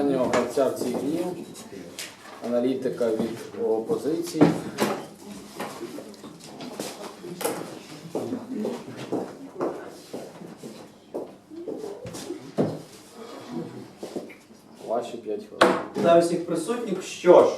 останнього гравця в цій грі, аналітика від опозиції. Ваші 5 хвилин. Вітаю всіх присутніх. Що ж,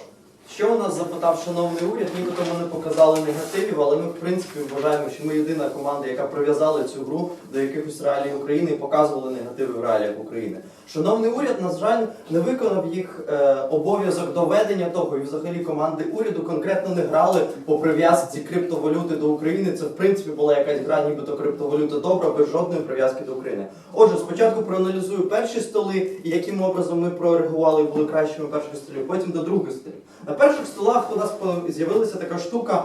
що у нас запитав шановний уряд, нібито ми не показали негативів, але ми в принципі вважаємо, що ми єдина команда, яка прив'язала цю гру до якихось реалій України і показували негативи в реаліях України. Шановний уряд, на жаль, не виконав їх е, обов'язок доведення того, і взагалі команди уряду конкретно не грали по прив'язці криптовалюти до України. Це в принципі була якась гра, нібито криптовалюта добра, без жодної прив'язки до України. Отже, спочатку проаналізую перші столи і яким образом ми прореагували і були кращими перших столів, потім до других столів. Перших столах у нас з'явилася така штука,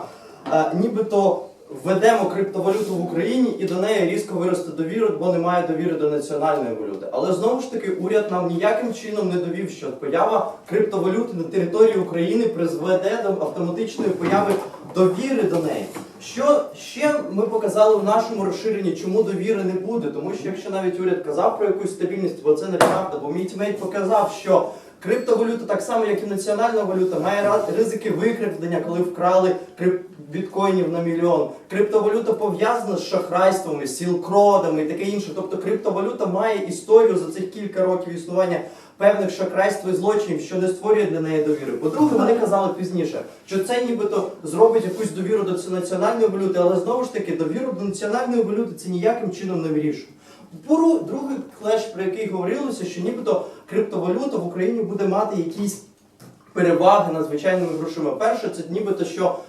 е, нібито введемо криптовалюту в Україні і до неї різко виросте довіра, бо немає довіри до національної валюти. Але знову ж таки уряд нам ніяким чином не довів, що поява криптовалюти на території України призведе до автоматичної появи довіри до неї. Що ще ми показали в нашому розширенні, чому довіри не буде? Тому що якщо навіть уряд казав про якусь стабільність, бо це неправда, бо мій тімейт показав, що криптовалюта, так само як і національна валюта, має ризики викрадення, коли вкрали біткоїнів на мільйон. Криптовалюта пов'язана з шахрайствами, сілкродами і таке інше. Тобто криптовалюта має історію за цих кілька років існування певних шахрайств і злочинів, що не створює для неї довіри. По-друге, вони казали пізніше, що це нібито зробить якусь довіру до національної валюти, але знову ж таки довіру до національної валюти це ніяким чином не вирішує. Пору- Другий клеш, про який говорилося, що нібито криптовалюта в Україні буде мати якісь переваги над звичайними грошима. Перше, це нібито що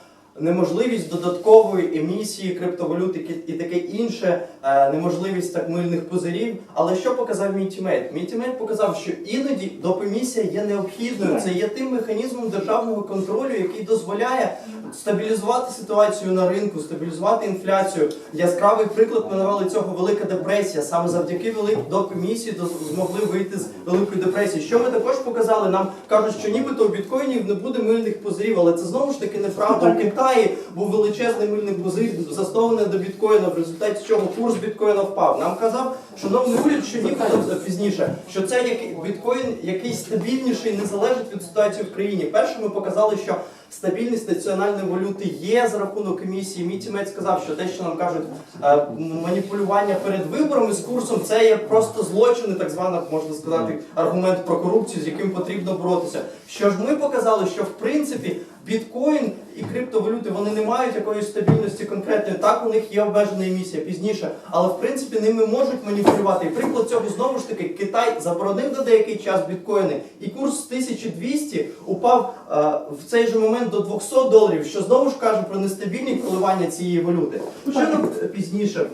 неможливість додаткової емісії криптовалют і таке інше, е, неможливість так мильних пузирів. Але що показав мій тімейт? Мій тімейт показав, що іноді допомісія є необхідною. Це є тим механізмом державного контролю, який дозволяє стабілізувати ситуацію на ринку, стабілізувати інфляцію. Яскравий приклад ми навели цього велика депресія. Саме завдяки великій допомісії до- змогли вийти з великої депресії. Що ми також показали? Нам кажуть, що нібито у біткоїнів не буде мильних пузирів, але це знову ж таки неправда. Китаї був величезний мильний пузир, заснований до біткоїна, в результаті чого курс біткоїна впав. Нам казав, шановний уряд, що нібито пізніше, що це який біткоін, який стабільніший, не залежить від ситуації в країні. Перше, ми показали, що стабільність національної валюти є за рахунок емісії. Мій сказав, що те, що нам кажуть, е, маніпулювання перед виборами з курсом, це є просто злочини, так звана, можна сказати, аргумент про корупцію, з яким потрібно боротися. Що ж ми показали, що в принципі біткоін і криптовалюти вони не мають якоїсь стабільності конкретної. Так, у них є обмежена емісія пізніше, але в принципі ними можуть маніпулювати. І приклад цього знову ж таки Китай заборонив на деякий час біткоїни, і курс з 1200 упав е, в цей же момент до 200 доларів, що знову ж каже про нестабільні коливання цієї валюти. Що нам е, пізніше?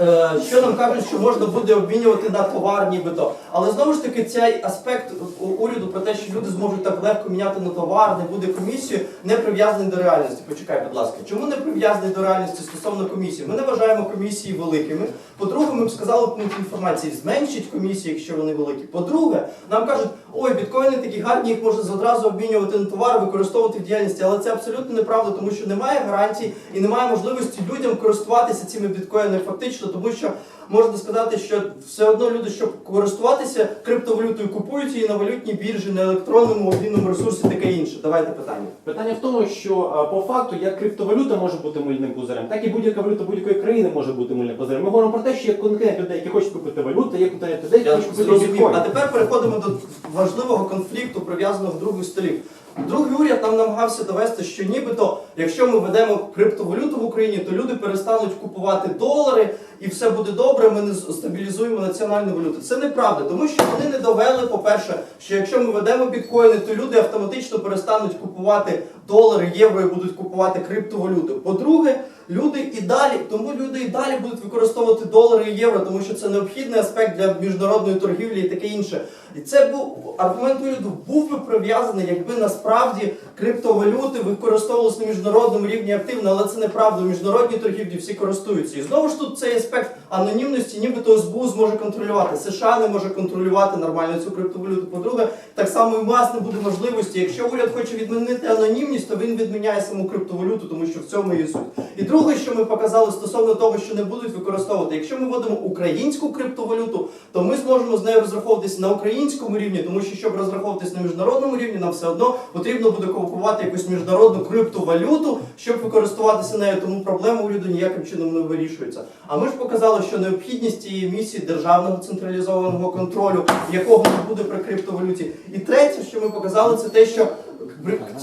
Е, Що нам кажуть, що можна буде обмінювати на товар, нібито. Але знову ж таки, цей аспект у- уряду про те, що люди зможуть так легко міняти на товар, не буде комісію, не прив'язаний до реальності. Почекай, будь ласка, чому не прив'язаний до реальності стосовно комісії? Ми не вважаємо комісії великими. По-друге, ми б сказали пункт інформації, зменшить комісії, якщо вони великі. По-друге, нам кажуть, ой, біткоїни такі гарні, їх можна одразу обмінювати на товар, використовувати в діяльності. Але це абсолютно неправда, тому що немає гарантій і немає можливості людям користуватися цими біткоїнами фактично, тому що можна сказати, що все одно люди, щоб користуватися криптовалютою, купують її на валютній біржі, на електронному обмінному ресурсі, таке інше. Давайте питання. Питання в тому, що а, по факту як криптовалюта може бути мильним пузирем, так і будь-яка валюта будь-якої країни може бути мильним пузирем. Ми говоримо про те, що є конкретні людей, які хочуть купити валюту, є конкретні людей, які Я хочуть купити зрозумів. біткоін. А тепер переходимо до важливого конфлікту, прив'язаного в других столів. Другий уряд нам намагався довести, що нібито, якщо ми ведемо криптовалюту в Україні, то люди перестануть купувати долари і все буде добре. Ми не стабілізуємо національну валюту. Це неправда, тому що вони не довели, по-перше, що якщо ми ведемо біткоїни, то люди автоматично перестануть купувати долари, євро і будуть купувати криптовалюту. По-друге, люди і далі, тому люди і далі будуть використовувати долари і євро, тому що це необхідний аспект для міжнародної торгівлі і таке інше. І це був аргумент уряду був би прив'язаний, якби насправді. Насправді криптовалюти використовувалися на міжнародному рівні активно, але це неправда. У міжнародній торгівлі всі користуються. І знову ж тут цей аспект анонімності, нібито СБУ зможе контролювати. США не може контролювати нормально цю криптовалюту. По-друге, так само і в нас не буде можливості. Якщо уряд хоче відмінити анонімність, то він відміняє саму криптовалюту, тому що в цьому є суть. І друге, що ми показали стосовно того, що не будуть використовувати, якщо ми вводимо українську криптовалюту, то ми зможемо з нею розраховуватися на українському рівні, тому що щоб розраховуватись на міжнародному рівні, нам все одно потрібно буде купувати якусь міжнародну криптовалюту, щоб використовуватися нею. Тому проблема уряду ніяким чином не вирішується. А ми ж показали, що необхідність цієї місії державного централізованого контролю, якого не буде при криптовалюті. І третє, що ми показали, це те, що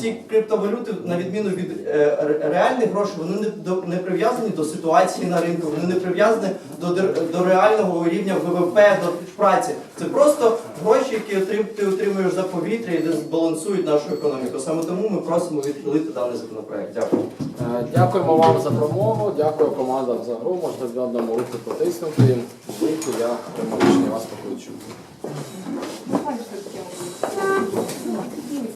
ці криптовалюти, на відміну від е, реальних грошей, вони не, до- не прив'язані до ситуації на ринку, вони не прив'язані до, до реального рівня ВВП, до праці. Це просто гроші, які ти отримуєш за повітря і збалансують нашу економіку. Саме тому ми просимо відхилити даний законопроект. Дякую. Е, Дякуємо вам за промову, дякую командам за гру. Можете в одному руку потиснути. Вийти, я прямо вас покличу.